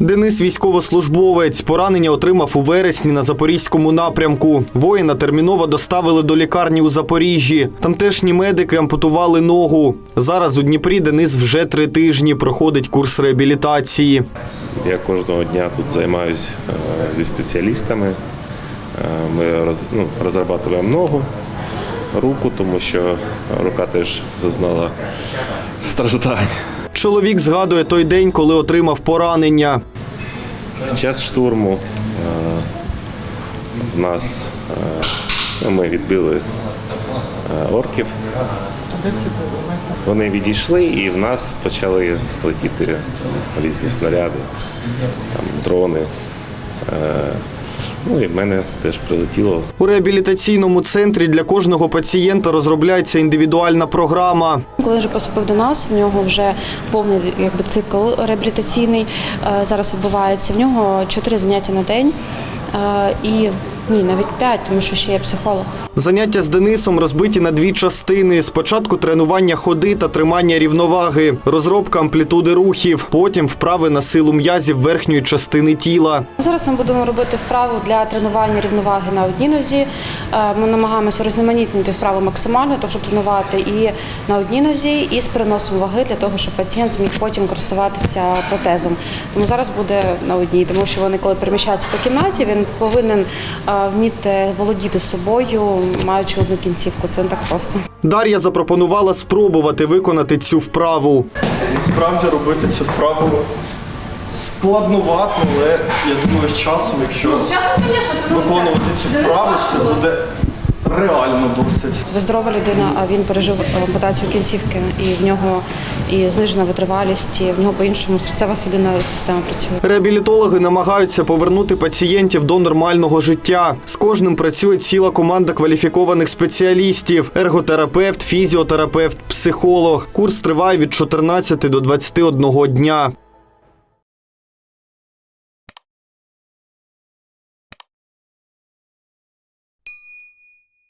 Денис військовослужбовець. Поранення отримав у вересні на запорізькому напрямку. Воїна терміново доставили до лікарні у Запоріжжі. Тамтешні медики ампутували ногу. Зараз у Дніпрі Денис вже три тижні проходить курс реабілітації. Я кожного дня тут займаюся зі спеціалістами. Е, Ми роз, ну, розрабатуємо ногу, руку, тому що рука теж зазнала страждань. Чоловік згадує той день, коли отримав поранення. Під час штурму е, в нас е, ми відбили е, орків. Вони відійшли і в нас почали летіти різні снаряди, там, дрони. Ну і в мене теж прилетіло. У реабілітаційному центрі для кожного пацієнта розробляється індивідуальна програма. Коли він вже поступив до нас, в нього вже повний якби цикл реабілітаційний е, зараз відбувається. В нього чотири заняття на день е, і ні, навіть п'ять, тому що ще є психолог. Заняття з Денисом розбиті на дві частини: спочатку тренування ходи та тримання рівноваги, розробка амплітуди рухів, потім вправи на силу м'язів верхньої частини тіла. Зараз ми будемо робити вправу для тренування рівноваги на одній нозі. Е, Ми намагаємося різноманітнити вправи максимально, тому щоб тренувати і на одній нозі, і з переносом ваги для того, щоб пацієнт зміг потім користуватися протезом. Тому зараз буде на одній, тому що вони, коли переміщаються по кімнаті, він повинен вміти володіти собою, маючи одну кінцівку. Це не так просто. Дар'я запропонувала спробувати виконати цю вправу. Насправді робити цю вправу складновато, але я думаю, з часом, якщо виконувати цю вправу, це буде реально досить. Ви здорова людина, а він пережив ампутацію кінцівки, і в нього і знижена витривалість, і в нього по-іншому серцева судинна система працює. Реабілітологи намагаються повернути пацієнтів до нормального життя. З кожним працює ціла команда кваліфікованих спеціалістів: ерготерапевт, фізіотерапевт, психолог. Курс триває від 14 до 21 дня.